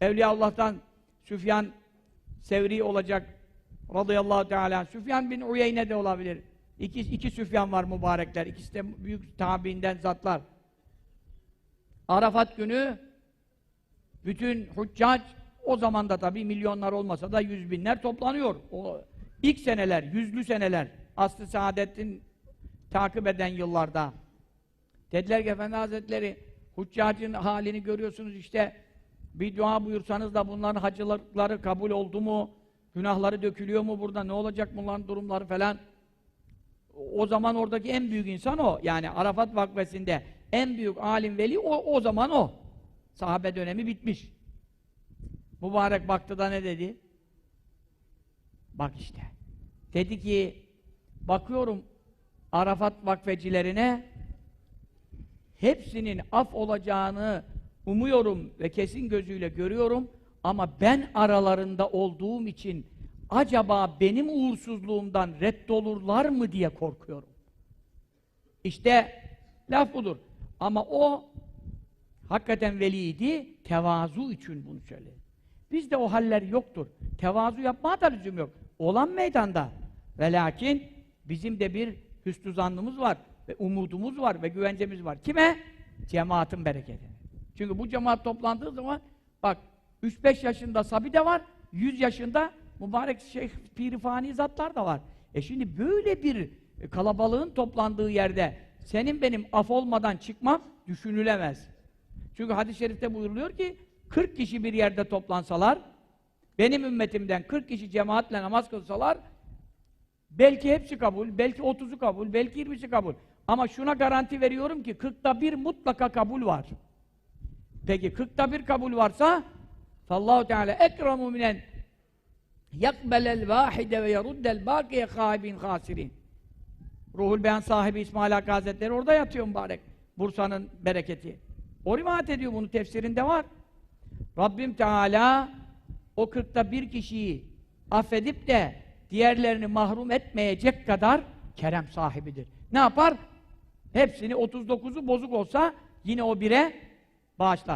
Evliya Allah'tan Süfyan Sevri olacak radıyallahu teala. Süfyan bin Uyeyne de olabilir. İki, iki Süfyan var mübarekler. İkisi de büyük tabiinden zatlar. Arafat günü bütün hüccac o zaman da tabii milyonlar olmasa da yüz binler toplanıyor. O ilk seneler, yüzlü seneler aslı saadetin takip eden yıllarda. Dediler ki Efendi Hazretleri hüccacın halini görüyorsunuz işte bir dua buyursanız da bunların hacılıkları kabul oldu mu? Günahları dökülüyor mu burada? Ne olacak bunların durumları falan? O zaman oradaki en büyük insan o. Yani Arafat vakfesinde en büyük alim veli o, o zaman o. Sahabe dönemi bitmiş. Mübarek baktı da ne dedi? Bak işte. Dedi ki bakıyorum Arafat vakfecilerine hepsinin af olacağını umuyorum ve kesin gözüyle görüyorum ama ben aralarında olduğum için acaba benim uğursuzluğumdan reddolurlar mı diye korkuyorum. İşte laf budur. Ama o hakikaten veliydi, tevazu için bunu söyledi. Bizde o haller yoktur. Tevazu yapmaya da lüzum yok. Olan meydanda. Ve lakin bizim de bir hüsnü zannımız var ve umudumuz var ve güvencemiz var. Kime? Cemaatin bereketi. Çünkü bu cemaat toplandığı zaman bak 3-5 yaşında sabi de var, 100 yaşında mübarek şeyh pirifani zatlar da var. E şimdi böyle bir kalabalığın toplandığı yerde senin benim af olmadan çıkmam düşünülemez. Çünkü hadis-i şerifte buyuruluyor ki 40 kişi bir yerde toplansalar benim ümmetimden 40 kişi cemaatle namaz kılsalar belki hepsi kabul, belki 30'u kabul, belki 20'si kabul. Ama şuna garanti veriyorum ki 40'ta bir mutlaka kabul var. Peki 40'ta bir kabul varsa Allahu Teala ekremu minen yakbelel vahide ve yeruddel bakiye kâibin hasirin. Ruhul Beyan sahibi İsmail Hakkı Hazretleri orada yatıyor mübarek. Bursa'nın bereketi. O rivayet ediyor bunu tefsirinde var. Rabbim Teala o kırkta bir kişiyi affedip de diğerlerini mahrum etmeyecek kadar kerem sahibidir. Ne yapar? Hepsini 39'u bozuk olsa yine o bire bağışlar.